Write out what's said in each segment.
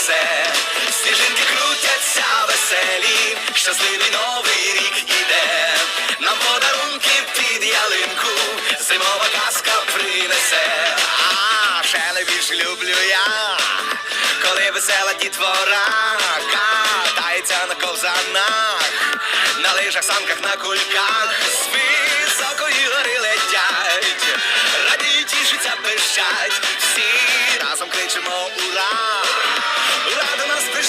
принесе, сніжинки крутяться веселі, щасливий новий рік іде, нам подарунки під ялинку, зимова казка принесе, а ще найбільш люблю я, коли весела дітвора катається на ковзанах, на лижах, санках, на кульках, з високої гори летять, радіють, тішаться, пищать, всі разом кричимо ура!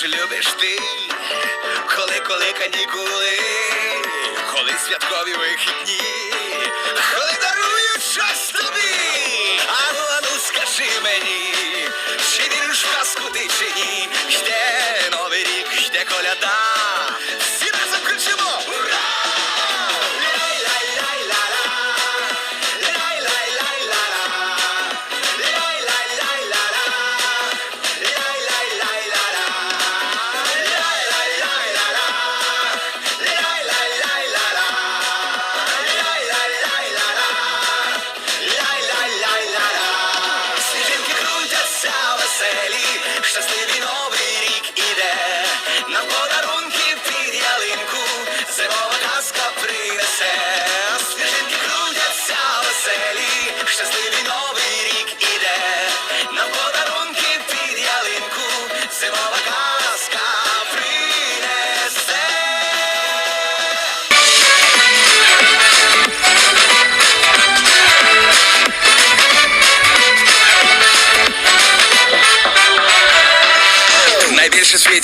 Чи любиш ти, коли, коли канікули, коли святкові вихідні, коли дарують щось тобі, а а ну скажи мені, чи віриш в казку ти чи ні,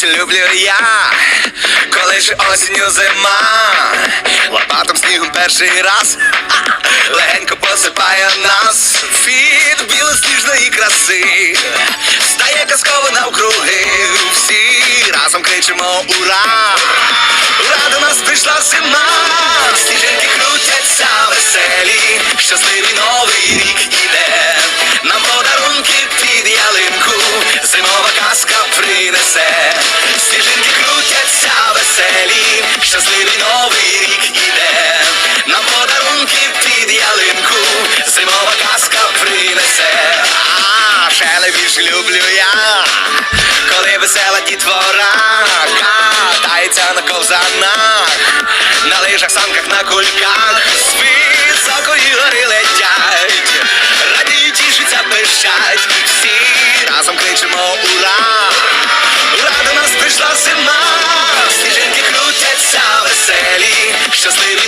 Найбільше люблю я, коли ж осінню зима, лопатом снігом перший раз, легенько посипає нас. Від білосніжної краси, стає казково навкруги, всі разом кричимо ура! Ура до нас прийшла зима, весела дітвора катається на ковзанах, на лижах, санках, на кульках, з високої гори летять, радіють, тішиться, пишать, всі разом кричимо ура! Ура до нас прийшла зима, всі жінки крутяться веселі, щасливі.